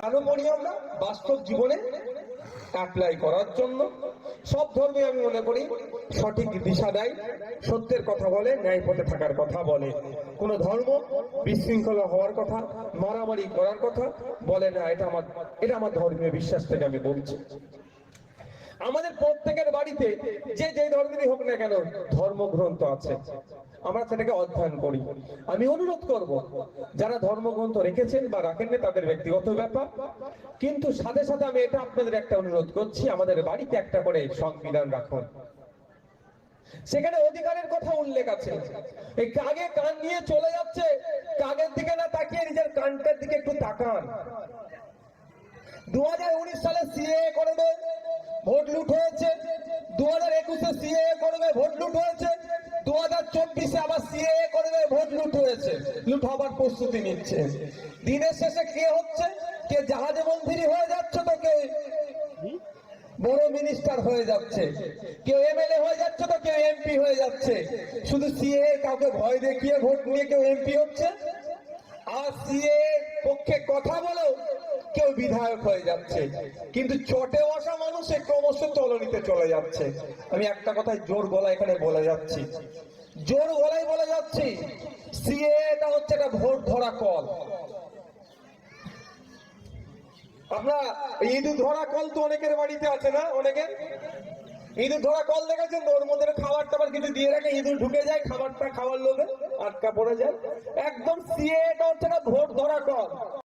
কেন পড়ি আমরা? বাস্তব জীবনে অ্যাপ্লাই করার জন্য। সব ধর্মে আমি মনে করি সঠিক দিশা দেয়, সত্যের কথা বলে, ন্যায় পথে থাকার কথা বলে। কোন ধর্ম বিশৃঙ্খলা হওয়ার কথা, মারামারি করার কথা বলে না, এটা আমার এটা আমার ধর্মীয় বিশ্বাস থেকে আমি বলছি। আমাদের প্রত্যেকের বাড়িতে যে যে ধর্মেরই হোক না কেন ধর্মগ্রন্থ আছে। আমরা সেটাকে অধ্যয়ন করি। আমি অনুরোধ করব, যারা ধর্মগ্রন্থ রেখেছেন বা রাখেননি তাদের ব্যক্তিগত ব্যাপার। কিন্তু সাথে সাথে আমি এটা আপনাদের একটা অনুরোধ করছি, আমাদের বাড়িতে একটা করে সংবিধান রাখুন। সেখানে অধিকারের কথা উল্লেখ আছে। এই কাগে কান নিয়ে চলে যাচ্ছে, কাগের দিকে না তাকিয়ে নিজের কানটার দিকে একটু তাকান। দু হাজার উনিশ সালে সিএ করবে ভোট লুট হয়েছে লুট হয়েছে, লুট হবার প্রস্তুতি নিচ্ছে। দিনের শেষে কে হচ্ছে? কে জাহাজে মন্ত্রী হয়ে যাচ্ছে তো কে বড় মিনিস্টার হয়ে যাচ্ছে। কেউ এমএলএ হয়ে যাচ্ছে তো কেউ এমপি হয়ে যাচ্ছে। শুধু সিএ কাউকে ভয় দেখিয়ে ভোট নিয়ে কেউ এমপি হচ্ছে? আর সিএ পক্ষে কথা বলেও কেউ বিধায়ক হয়ে যাচ্ছে। কিন্তু চটে বসা মানুষে ক্রমশ তলনিতে চলে যাচ্ছে। আমি একটা কথায় জোর গলা এখানে বলে যাচ্ছি। জোর গলায় বলে যাচ্ছি। সিএটা হচ্ছে একটা ভোট ধরা কল। আপনার, ইঁদুর ধরা কল তো অনেকের বাড়িতে আছে না, অনেকের? ইঁদুর ধরা কল দেখেছেন তো? ওর মধ্যে খাবার টাবার কিছু দিয়ে রাখে ইঁদুর ঢুকে যায়, খাবারটা খাওয়ার লোভে আটকা পড়ে যায়। একদম সিএটা হচ্ছে একটা ভোট ধরা কল।